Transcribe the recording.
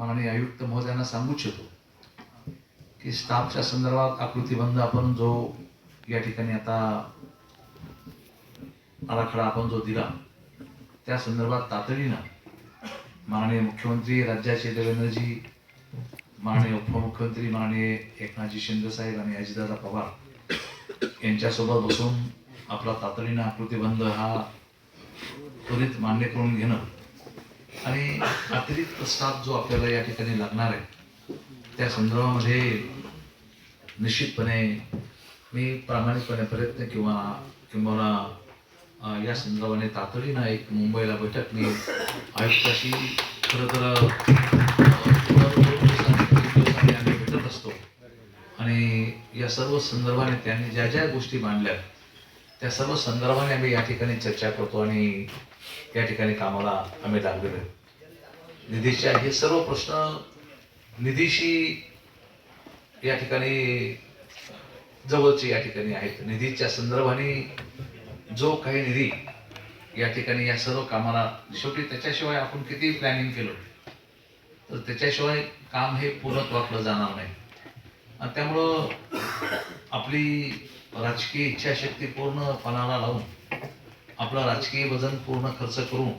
माननीय आयुक्त महोदयांना सांगू इच्छितो की स्टाफच्या संदर्भात आकृतीबंध आपण जो या ठिकाणी आता आराखडा आपण जो दिला त्या संदर्भात तातडीनं माननीय मुख्यमंत्री राज्याचे देवेंद्रजी माननीय उपमुख्यमंत्री माननीय एकनाथजी शिंदेसाहेब आणि अजितदादा पवार यांच्यासोबत बसून आपला तातडीनं आकृतीबंध हा त्वरित मान्य करून घेणं आणि अतिरिक्त स्टाफ जो आपल्याला या ठिकाणी लागणार आहे त्या संदर्भामध्ये निश्चितपणे मी प्रामाणिकपणे प्रयत्न किंवा किंवा या संदर्भाने तातडीनं एक मुंबईला बैठक मी आयुक्ताशी खरं तर आम्ही भेटत असतो. आणि या सर्व संदर्भाने त्यांनी ज्या ज्या गोष्टी मांडल्या त्या सर्व संदर्भाने आम्ही या ठिकाणी चर्चा करतो आणि या ठिकाणी कामाला आम्ही लागलेलो आहे. निधीच्या हे सर्व प्रश्न निधीशी या ठिकाणी जवळचे या ठिकाणी आहेत. निधीच्या संदर्भाने जो काही निधी या ठिकाणी या सर्व कामाला शेवटी त्याच्याशिवाय आपण किती प्लॅनिंग केलं तर त्याच्याशिवाय काम हे पूर्णत्वाकडं जाणार नाही. आणि त्यामुळं आपली राजकीय इच्छाशक्ती पूर्ण पणाला लावून आपलं राजकीय वजन पूर्ण खर्च करून